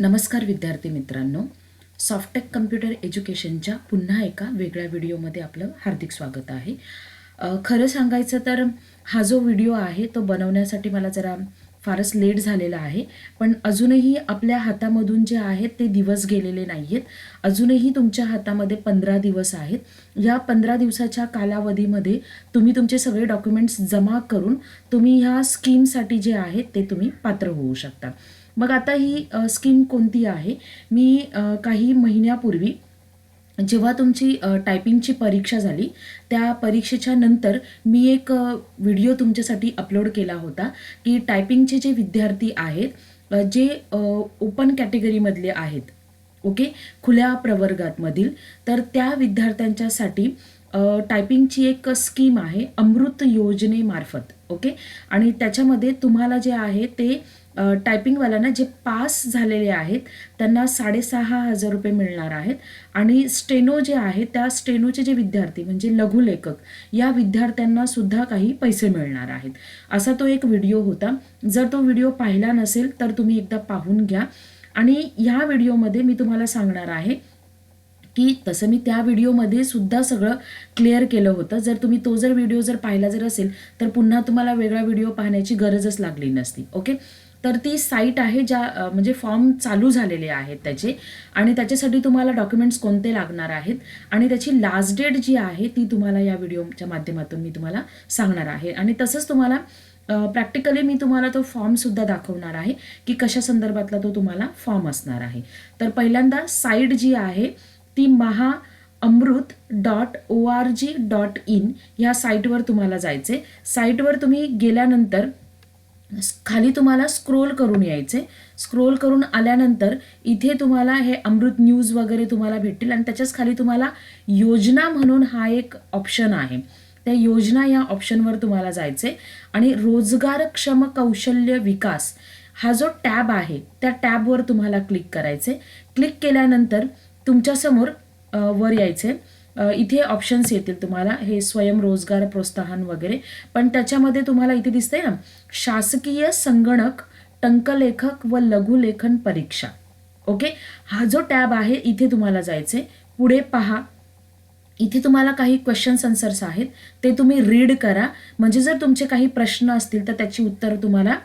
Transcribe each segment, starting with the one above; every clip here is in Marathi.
नमस्कार विद्यार्थी मित्रांनो. सॉफ्टटेक कम्प्युटर एज्युकेशनच्या पुन्हा एका वेगळ्या व्हिडिओमध्ये आपलं हार्दिक स्वागत आहे. खरं सांगायचं तर हा जो व्हिडिओ आहे तो बनवण्यासाठी मला जरा फारच लेट झालेला आहे. पण अजूनही आपल्या हातामधून जे आहेत ते दिवस गेलेले नाही आहेत अजूनही तुमच्या हातामध्ये पंधरा दिवस आहेत. या पंधरा दिवसाच्या कालावधीमध्ये तुम्ही तुमचे सगळे डॉक्युमेंट्स जमा करून तुम्ही ह्या स्कीमसाठी जे आहेत ते तुम्ही पात्र होऊ शकता. मग आता ही स्कीम कोणती आहे? मी काही महिन्यापूर्वी जेव्हा तुमची टायपिंगची परीक्षा झाली त्या परीक्षेच्या नंतर मी एक व्हिडिओ तुमच्यासाठी अपलोड केला होता की टायपिंगचे जे विद्यार्थी आहेत जे ओपन कॅटेगरीमधले आहेत ओके खुल्या प्रवर्गातमधील तर त्या विद्यार्थ्यांच्यासाठी टायपिंगची एक स्कीम आहे अमृत योजनेमार्फत ओके? आणि त्याच्यामध्ये तुम्हाला जे आहे ते टायपिंगवाल्यांना जे पास झालेले आहेत त्यांना साडेसहा हजार रुपये मिळणार आहेत. आणि स्टेनो जे आहे त्या स्टेनोचे जे विद्यार्थी म्हणजे लघुलेखक या विद्यार्थ्यांना सुद्धा काही पैसे मिळणार आहेत. असा तो एक व्हिडिओ होता. जर तो व्हिडिओ पाहिला नसेल तर तुम्ही एकदा पाहून घ्या. आणि ह्या व्हिडिओमध्ये मी तुम्हाला सांगणार आहे की तसं मी त्या व्हिडिओमध्ये सुद्धा सगळं क्लिअर केलं होतं. जर तुम्ही तो जर व्हिडिओ जर पाहिला जर असेल तर पुन्हा तुम्हाला वेगळा व्हिडिओ पाहण्याची गरजच लागली नसती. ओके? तर ती साईट आहे ज्या म्हणजे फॉर्म चालू झालेले आहेत त्याचे. आणि त्याच्यासाठी तुम्हाला डॉक्युमेंट्स कोणते लागणार आहेत? आणि त्याची लास्ट डेट जी आहे ती तुम्हाला या व्हिडिओच्या माध्यमातून मी तुम्हाला सांगणार आहे. आणि तसंच तुम्हाला प्रॅक्टिकली मी तुम्हाला तो फॉर्मसुद्धा दाखवणार आहे की कशा संदर्भातला तो तुम्हाला फॉर्म असणार आहे. तर पहिल्यांदा साईट जी आहे ती Maha Amrut dot O R G dot in ह्या साईटवर तुम्हाला जायचे साईटवर तुम्ही गेल्यानंतर खाली तुम्हाला स्क्रोल करून यायचे स्क्रोल करून आल्यानंतर इथे तुम्हाला हे अमृत न्यूज वगैरे तुम्हाला भेटतील आणि त्याच्याच खाली तुम्हाला योजना म्हणून हा एक ऑप्शन आहे. त्या योजना या ऑप्शनवर तुम्हाला जायचे आणि रोजगारक्षम कौशल्य विकास हा जो टॅब आहे त्या टॅबवर तुम्हाला क्लिक करायचे क्लिक केल्यानंतर तुमच्यासमोर वर यायचे इथे ऑप्शन्स येतील तुम्हाला. हे स्वयंरोजगार प्रोत्साहन वगैरे. पण त्याच्यामध्ये तुम्हाला इथे दिसतंय ना शासकीय संगणक टंकलेखक व लघुलेखन परीक्षा. ओके हा जो टॅब आहे इथे तुम्हाला जायचे पुढे पहा. इथे तुम्हाला काही क्वेश्चन्स आन्सर्स आहेत. ते तुम्ही रीड करा. म्हणजे जर तुमचे काही प्रश्न असतील तर त्याची उत्तर तुम्हाला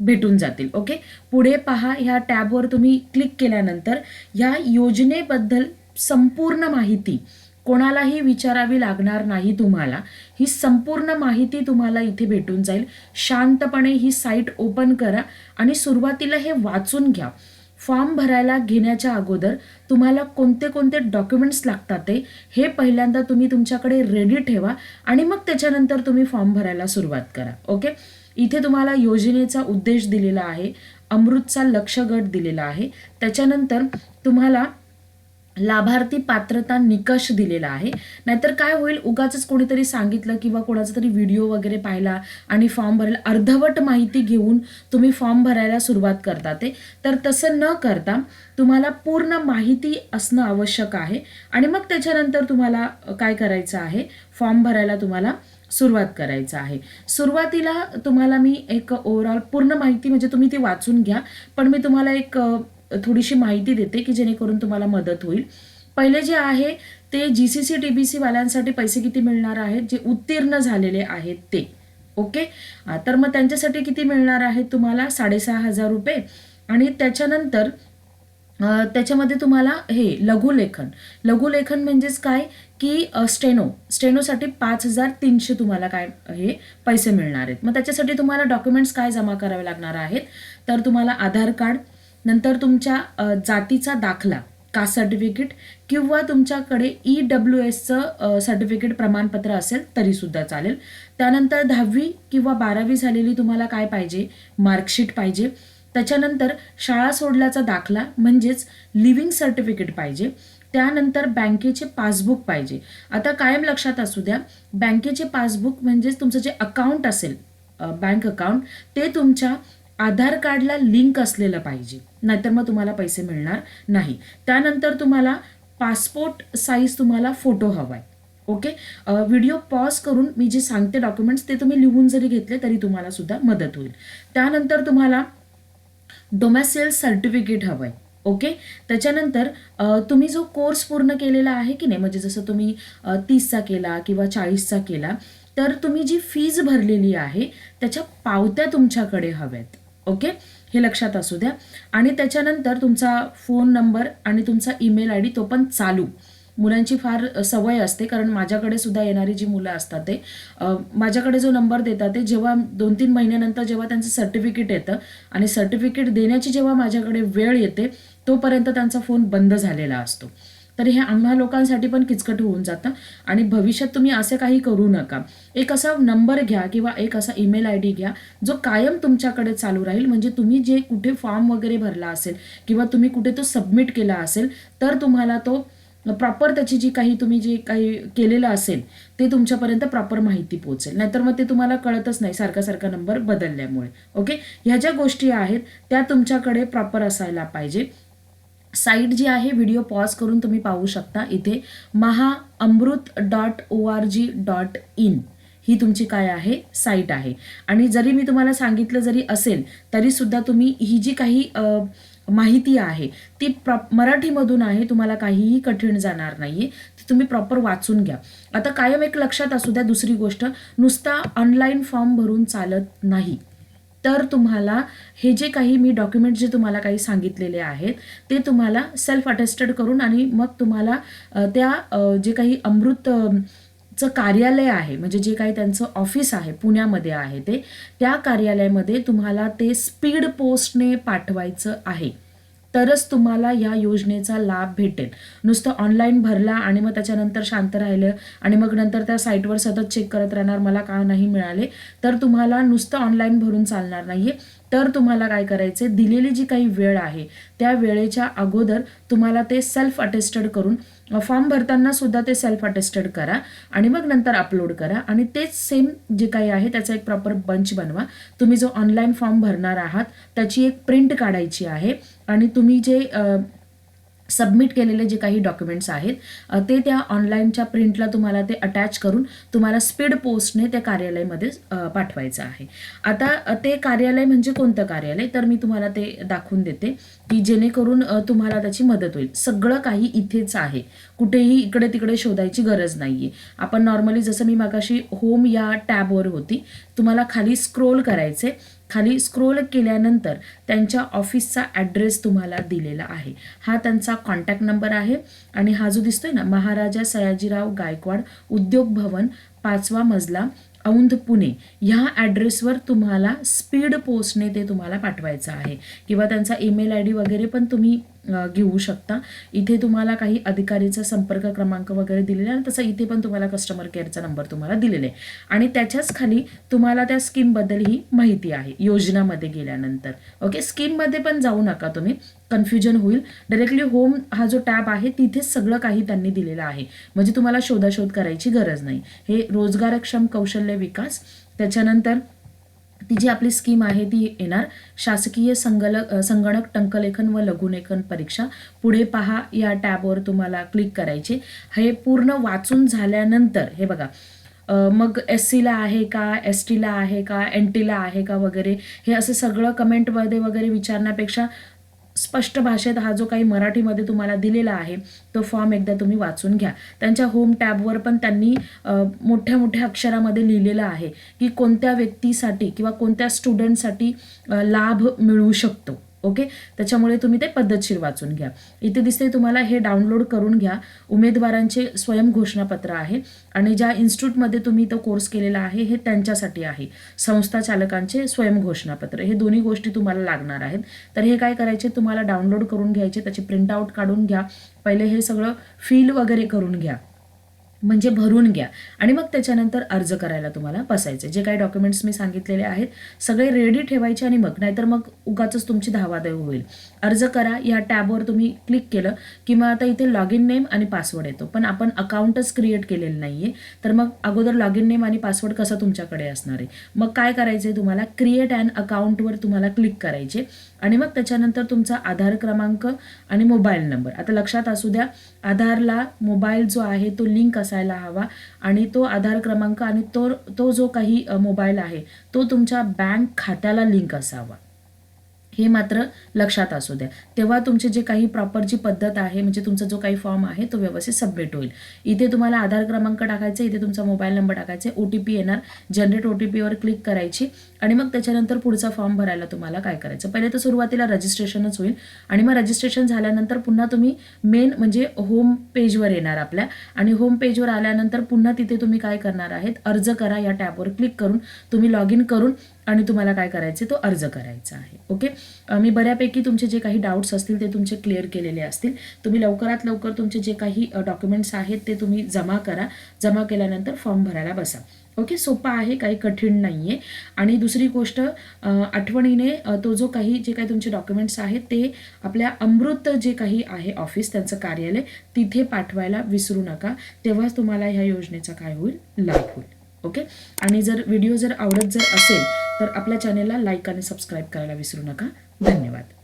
भेटून जातील. ओके पुढे पहा. ह्या टॅबवर तुम्ही क्लिक केल्यानंतर ह्या योजनेबद्दल संपूर्ण माहिती कोणालाही विचारावी लागणार नाही तुम्हाला. ही संपूर्ण माहिती तुम्हाला इथे भेटून जाईल. शांतपणे ही साईट ओपन करा आणि सुरुवातीला हे वाचून घ्या. फॉर्म भरायला घेण्याच्या अगोदर तुम्हाला कोणते कोणते डॉक्युमेंट्स लागतात ते हे पहिल्यांदा तुम्ही तुमच्याकडे रेडी ठेवा आणि मग त्याच्यानंतर तुम्ही फॉर्म भरायला सुरुवात करा. ओके? इथे तुम्हाला योजनेचा उद्देश दिलेला आहे अमृतचा लक्ष्यगट गट दिलेला आहे. त्याच्यानंतर तुम्हाला लाभार्थी पात्रता निकष दिलेला आहे. नाहीतर काय होईल? उगाच कोणीतरी सांगितलं किंवा कोणाचा तरी व्हिडिओ वगैरे पाहिला आणि फॉर्म भरायला अर्धवट माहिती घेऊन तुम्ही फॉर्म भरायला सुरुवात करता ते. तर तसं न करता तुम्हाला पूर्ण माहिती असणं आवश्यक आहे. आणि मग त्याच्यानंतर तुम्हाला काय करायचं आहे? फॉर्म भरायला तुम्हाला सुरुवात करायचं आहे. सुरुवातीला तुम्हाला मी एक ओव्हरऑल पूर्ण माहिती म्हणजे तुम्ही ती वाचून घ्या. पण मी तुम्हाला एक थोडीशी माहिती देते की जेणेकरून तुम्हाला मदत होईल. पहिले जे आहे ते G C C T B C वाल्यांसाठी पैसे किती मिळणार आहेत जे उत्तीर्ण झालेले आहेत ते. ओके? तर मग त्यांच्यासाठी किती मिळणार आहेत तुम्हाला? साडेसहा हजार रुपये. आणि त्याच्यानंतर त्याच्यामध्ये तुम्हाला हे लघुलेखन. लघुलेखन म्हणजेच काय? की स्टेनो. स्टेनोसाठी पाच हजार तीनशे तुम्हाला काय हे पैसे मिळणार आहेत. मग त्याच्यासाठी तुम्हाला डॉक्युमेंट्स काय जमा करावे लागणार आहेत? तर तुम्हाला आधार कार्ड नंतर तुमच्या जातीचा दाखला कास्ट सर्टिफिकेट किंवा तुमच्याकडे ई डब्ल्यू एसचं सर्टिफिकेट प्रमाणपत्र असेल तरीसुद्धा चालेल. त्यानंतर दहावी किंवा बारावी झालेली तुम्हाला काय पाहिजे? मार्कशीट पाहिजे. त्याच्यानंतर शाळा सोडल्याचा दाखला म्हणजेच लिव्हिंग सर्टिफिकेट पाहिजे. त्यानंतर बँकेचे पासबुक पाहिजे. आता कायम लक्षात असू द्या बँकेचे पासबुक म्हणजेच तुमचं जे अकाउंट असेल बँक अकाउंट ते तुमच्या आधार कार्डला लिंक असलेलं पाहिजे. नाहीतर मग तुम्हाला पैसे मिळणार नाही. त्यानंतर तुम्हाला पासपोर्ट साईज तुम्हाला फोटो हवा आहे ओके व्हिडिओ पॉज करून मी जे सांगते डॉक्युमेंट्स ते तुम्ही लिहून जरी घेतले तरी तुम्हाला सुद्धा मदत होईल. त्यानंतर तुम्हाला डोमॅसेल सर्टिफिकेट हवं आहे ओके? त्याच्यानंतर तुम्ही जो कोर्स पूर्ण केलेला आहे की नाही म्हणजे जसं तुम्ही तीसचा केला किंवा चाळीसचा केला तर तुम्ही जी फीज भरलेली आहे त्याच्या पावत्या तुमच्याकडे हव्यात. ओके? हे लक्षात असू द्या. आणि त्याच्यानंतर तुमचा फोन नंबर आणि तुमचा ईमेल आय डी तो पण चालू. मुलांची फार सवय असते कारण माझ्याकडे सुद्धा येणारी जी मुलं असतात ते माझ्याकडे जो नंबर देतात ते जेव्हा दोन तीन महिन्यानंतर जेव्हा त्यांचं सर्टिफिकेट येतं आणि सर्टिफिकेट देण्याची जेव्हा माझ्याकडे वेळ येते तोपर्यंत त्यांचा फोन बंद झालेला असतो. तर हे आम्हा लोकांसाठी पण किचकट होऊन जातं. आणि भविष्यात तुम्ही असे काही करू नका. एक असा नंबर घ्या किंवा एक असा ईमेल आय डी घ्या जो कायम तुमच्याकडे चालू राहील. म्हणजे तुम्ही जे कुठे फॉर्म वगैरे भरला असेल किंवा तुम्ही कुठे तो सबमिट केला असेल तर तुम्हाला तो प्रॉपर त्याची जी काही तुम्ही जे काही केलेलं असेल ते तुमच्यापर्यंत प्रॉपर माहिती पोहोचेल. नाहीतर मग ते तुम्हाला कळतच नाही सारखा सारखा नंबर बदलल्यामुळे. ओके? ह्या ज्या गोष्टी आहेत त्या तुमच्याकडे प्रॉपर असायला पाहिजे. साईट जी आहे व्हिडिओ पॉज करून तुम्ही पाहू शकता इथे. Maha Amrut dot O R G dot in ही तुमची काय आहे? साईट आहे. आणि जरी मी तुम्हाला सांगितलं जरी असेल तरीसुद्धा तुम्ही ही जी काही माहिती आहे ती प्रॉ मराठीमधून आहे तुम्हाला काहीही कठीण जाणार नाहीये. ती तुम्ही प्रॉपर वाचून घ्या. आता कायम एक लक्षात असू द्या दुसरी गोष्ट नुसता ऑनलाईन फॉर्म भरून चालत नाही. तर तुम्हाला हे जे काही मी डॉक्युमेंट जे तुम्हाला काही सांगितलेले आहेत ते तुम्हाला सेल्फ अटेस्टेड करून आणि मग तुम्हाला त्या जे काही अमृत चं कार्यालय आहे म्हणजे जे काही त्यांचं ऑफिस आहे पुण्यामध्ये आहे ते त्या कार्यालयामध्ये तुम्हाला ते स्पीड पोस्टने पाठवायचं आहे. तरच तुम्हाला या योजनेचा लाभ भेटेल. नुसतं ऑनलाईन भरला आणि मग त्याच्यानंतर शांत राहिलं आणि मग नंतर त्या साईटवर सतत चेक करत राहणार मला का नाही मिळाले तर तुम्हाला नुसतं ऑनलाईन भरून चालणार नाहीये. तर तुम्हाला काय करायचे दिलेली जी काही वेळ आहे त्या वेळेच्या अगोदर तुम्हाला ते सेल्फ अटेस्टेड करून फॉर्म भरताना सुद्धा ते सेल्फ अटेस्टेड करा आणि मग नंतर अपलोड करा. आणि तेच सेम जे काही आहे त्याचा एक प्रॉपर बंच बनवा. तुम्ही जो ऑनलाईन फॉर्म भरणार आहात त्याची एक प्रिंट काढायची आहे. आणि तुम्ही जे सबमिट केलेले जे काही डॉक्युमेंट्स आहेत ते त्या ऑनलाईनच्या प्रिंटला तुम्हाला ते अटॅच करून तुम्हाला स्पीड पोस्टने त्या कार्यालयामध्ये पाठवायचं आहे. आता ते कार्यालय म्हणजे कोणतं कार्यालय? तर मी तुम्हाला ते दाखवून देते की जेणेकरून तुम्हाला त्याची मदत होईल. सगळं काही इथेच आहे. कुठेही इकडे तिकडे शोधायची गरज नाहीये. आपण नॉर्मली जसं मी मागाशी होम या टॅबवर होती तुम्हाला खाली स्क्रोल करायचे खाली स्क्रोल केल्यानंतर त्यांच्या ऑफिसचा ॲड्रेस तुम्हाला दिलेला आहे. हा त्यांचा कॉन्टॅक्ट नंबर आहे आणि हा जो दिसतोय ना महाराजा सयाजीराव गायकवाड उद्योग भवन पाचवा मजला औंध पुणे ह्या ॲड्रेसवर तुम्हाला स्पीड पोस्टने ते तुम्हाला पाठवायचं आहे. किंवा त्यांचा ईमेल आय डी वगैरे पण तुम्ही घेऊ शकता. इथे तुम्हाला काही अधिकारीचा संपर्क क्रमांक वगैरे दिलेला आहे आणि तसं इथे पण तुम्हाला कस्टमर केअरचा नंबर तुम्हाला दिलेला आहे. आणि त्याच्याच खाली तुम्हाला त्या स्कीमबद्दल ही माहिती आहे योजनामध्ये गेल्यानंतर. ओके स्कीममध्ये पण जाऊ नका तुम्ही. कन्फ्युजन होईल. डायरेक्टली होम हा जो टॅब आहे तिथेच सगळं काही त्यांनी दिलेलं आहे. म्हणजे तुम्हाला शोधाशोध करायची गरज नाही. हे रोजगारक्षम कौशल्य विकास. त्याच्यानंतर ती जी आपली स्कीम आहे ती येणार. शासकीय संगलक संगणक टंकलेखन व लघुलेखन परीक्षा. पुढे पहा या टॅबवर तुम्हाला क्लिक करायचे. हे पूर्ण वाचून झाल्यानंतर हे बघा मग एस सीला आहे का एस टीला आहे का एन टीला आहे का वगैरे हे असं सगळं कमेंटमध्ये वगैरे विचारण्यापेक्षा स्पष्ट भाषेत हा जो काही मराठीमध्ये तुम्हाला दिलेला आहे तो फॉर्म एकदा तुम्ही वाचून घ्या. त्यांच्या होम टॅबवर पण त्यांनी मोठ्या मोठ्या अक्षरामध्ये लिहिलेलं आहे की कोणत्या व्यक्तीसाठी किंवा कोणत्या स्टुडंटसाठी लाभ मिळू शकतो. ओके? त्याच्यामुळे तुम्ही ते पद्धतशीर वाचून घ्या. इथे दिसते तुम्हाला हे डाउनलोड करून घ्या. उमेदवारांचे स्वयं घोषणापत्र आहे आणि ज्या इन्स्टिट्यूटमध्ये तुम्ही तो कोर्स केलेला आहे हे त्यांच्यासाठी आहे. संस्था चालकांचे स्वयं घोषणापत्र हे दोन्ही गोष्टी तुम्हाला लागणार आहेत. तर हे काय करायचे? तुम्हाला डाउनलोड करून घ्यायचे. त्याची प्रिंटआउट काढून घ्या. पहिले हे सगळं फील वगैरे करून घ्या. म्हणजे भरून घ्या. आणि मग त्याच्यानंतर अर्ज करायला तुम्हाला बसायचे जे काही डॉक्युमेंट्स मी सांगितलेले आहेत सगळे रेडी ठेवायचे आणि मग नाहीतर मग उगाच तुमची धावाधाव होईल. अर्ज करा या टॅबवर तुम्ही क्लिक केलं किंवा आता इथे लॉग इन नेम आणि पासवर्ड येतो. पण आपण अकाउंटच क्रिएट केलेलं नाही आहे तर मग अगोदर लॉग इन नेम आणि पासवर्ड कसा तुमच्याकडे असणार आहे? मग काय करायचं आहे तुम्हाला? क्रिएट अँड अकाउंटवर तुम्हाला क्लिक करायचे. आणि मग त्याच्यानंतर तुमचा आधार क्रमांक आणि मोबाईल नंबर आता लक्षात असू द्या आधारला मोबाईल जो आहे तो लिंक असायला हवा आणि तो आधार क्रमांक आणि तो तो जो काही मोबाईल आहे तो तुमच्या बँक खात्याला लिंक असावा. हे मात्र लक्षात असू द्या. तेव्हा तुमचे जे काही प्रॉपर जी पद्धत आहे म्हणजे तुमचा जो काही फॉर्म आहे तो व्यवस्थित सबमिट होईल. इथे तुम्हाला आधार क्रमांक टाकायचा इथे तुमचा मोबाईल नंबर टाकायचा ओ टी पी येणार. जनरेट ओ टी पीवर क्लिक करायची. आणि मग त्याच्यानंतर पुढचा फॉर्म भरायला तुम्हाला काय करायचं? पहिले तर सुरुवातीला रजिस्ट्रेशनच होईल आणि मग रजिस्ट्रेशन झाल्यानंतर पुन्हा तुम्ही मेन म्हणजे होम पेजवर येणार आपल्या. आणि होम पेजवर आल्यानंतर पुन्हा तिथे तुम्ही काय करणार आहेत? अर्ज करा या टॅबवर क्लिक करून तुम्ही लॉग इन करून आणि तुम्हाला काय करायचे तो अर्ज करायचा आहे. ओके मी बऱ्यापैकी तुमचे जे काही डाऊट्स असतील ते तुमचे क्लिअर केलेले असतील. तुम्ही लवकरात लवकर तुमचे जे काही डॉक्युमेंट्स आहेत ते तुम्ही जमा करा. जमा केल्यानंतर फॉर्म भरायला बसा. ओके सोपा आहे काही कठीण नाही आहे आणि दुसरी गोष्ट आठवणीने तो जो काही जे काही तुमचे डॉक्युमेंट्स आहेत ते आपल्या अमृत जे काही आहे ऑफिस त्यांचं कार्यालय तिथे पाठवायला विसरू नका. तेव्हाच तुम्हाला ह्या योजनेचा काय होईल? लाभ होईल. ओके? आणि जर व्हिडिओ जर आवडत जर असेल तर आपल्या चॅनेलला लाईक आणि सबस्क्राईब करायला विसरू नका. धन्यवाद.